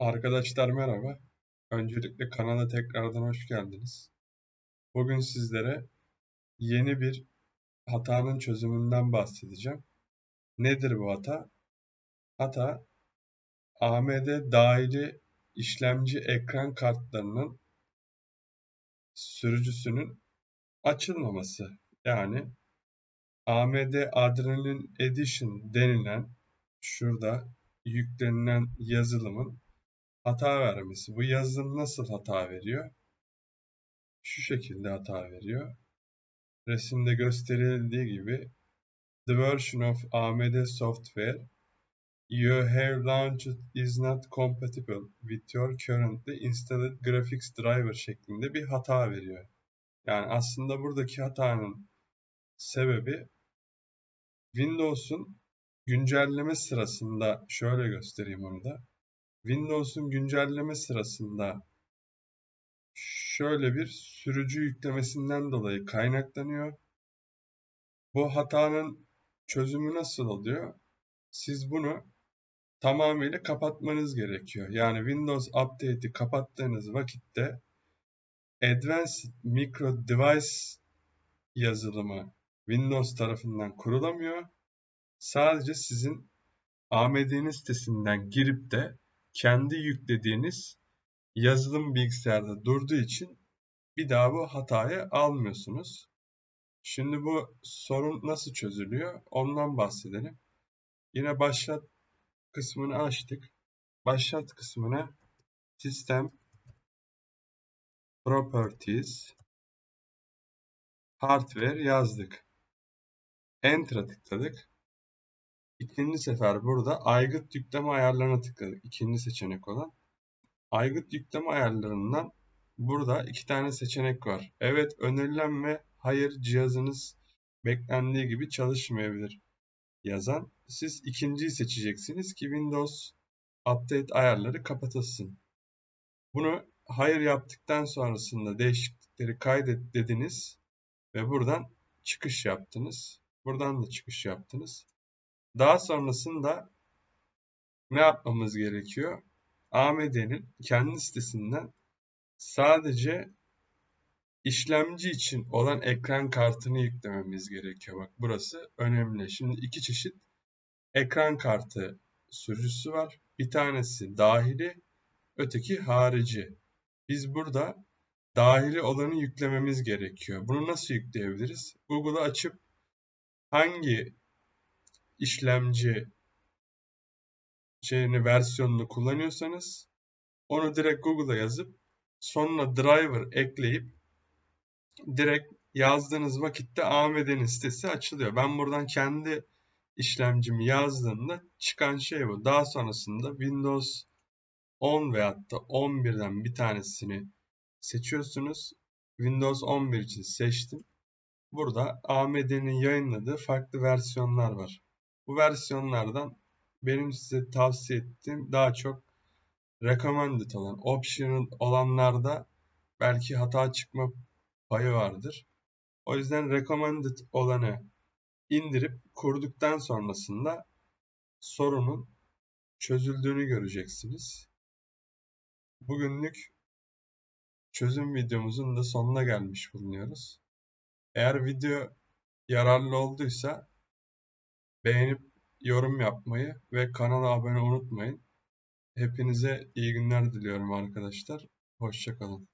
Arkadaşlar merhaba. Öncelikle kanala tekrardan hoş geldiniz. Bugün sizlere yeni bir hatanın çözümünden bahsedeceğim. Nedir bu hata? Hata AMD dahili işlemci ekran kartlarının sürücüsünün açılmaması. Yani AMD Adrenalin Edition denilen şurada yüklenilen yazılımın hata vermesi. Bu yazılım nasıl hata veriyor? Şu şekilde hata veriyor. Resimde gösterildiği gibi The version of AMD software you have launched is not compatible with your currently installed graphics driver şeklinde bir hata veriyor. Yani aslında buradaki hatanın sebebi Windows'un güncelleme sırasında şöyle göstereyim onu da. Windows'un güncelleme sırasında şöyle bir sürücü yüklemesinden dolayı kaynaklanıyor. Bu hatanın çözümü nasıl oluyor? Siz bunu tamamıyla kapatmanız gerekiyor. Yani Windows Update'i kapattığınız vakitte Advanced Micro Device yazılımı Windows tarafından kurulamıyor. Sadece sizin AMD'nin sitesinden girip de kendi yüklediğiniz yazılım bilgisayarda durduğu için bir daha bu hatayı almıyorsunuz. Şimdi bu sorun nasıl çözülüyor ondan bahsedelim. Yine başlat kısmını açtık. Başlat kısmına System Properties Hardware yazdık. Enter'a tıkladık. İkinci sefer burada aygıt yükleme ayarlarına tıkladık. İkinci seçenek olan. Aygıt yükleme ayarlarından burada iki tane seçenek var. Evet önerilen ve hayır cihazınız beklendiği gibi çalışmayabilir yazan. Siz ikinciyi seçeceksiniz ki Windows Update ayarları kapatılsın. Bunu hayır yaptıktan sonrasında değişiklikleri kaydet dediniz ve buradan çıkış yaptınız. Buradan da çıkış yaptınız. Daha sonrasında ne yapmamız gerekiyor? AMD'nin kendi sitesinden sadece işlemci için olan ekran kartını yüklememiz gerekiyor. Bak burası önemli. Şimdi iki çeşit ekran kartı sürücüsü var. Bir tanesi dahili, öteki harici. Biz burada dahili olanı yüklememiz gerekiyor. Bunu nasıl yükleyebiliriz? Google'ı açıp hangi işlemci şeyini versiyonunu kullanıyorsanız onu direkt Google'a yazıp sonuna driver ekleyip direkt yazdığınız vakitte AMD'nin sitesi açılıyor. Ben buradan kendi işlemcimi yazdığımda çıkan şey bu. Daha sonrasında Windows 10 veyahut da 11'den bir tanesini seçiyorsunuz. Windows 11 için seçtim. Burada AMD'nin yayınladığı farklı versiyonlar var. Bu versiyonlardan benim size tavsiye ettiğim daha çok recommended olan, optional olanlarda belki hata çıkma payı vardır. O yüzden recommended olanı indirip kurduktan sonrasında sorunun çözüldüğünü göreceksiniz. Bugünlük çözüm videomuzun da sonuna gelmiş bulunuyoruz. Eğer video yararlı olduysa beğenip yorum yapmayı ve kanala abone unutmayın. Hepinize iyi günler diliyorum arkadaşlar. Hoşçakalın.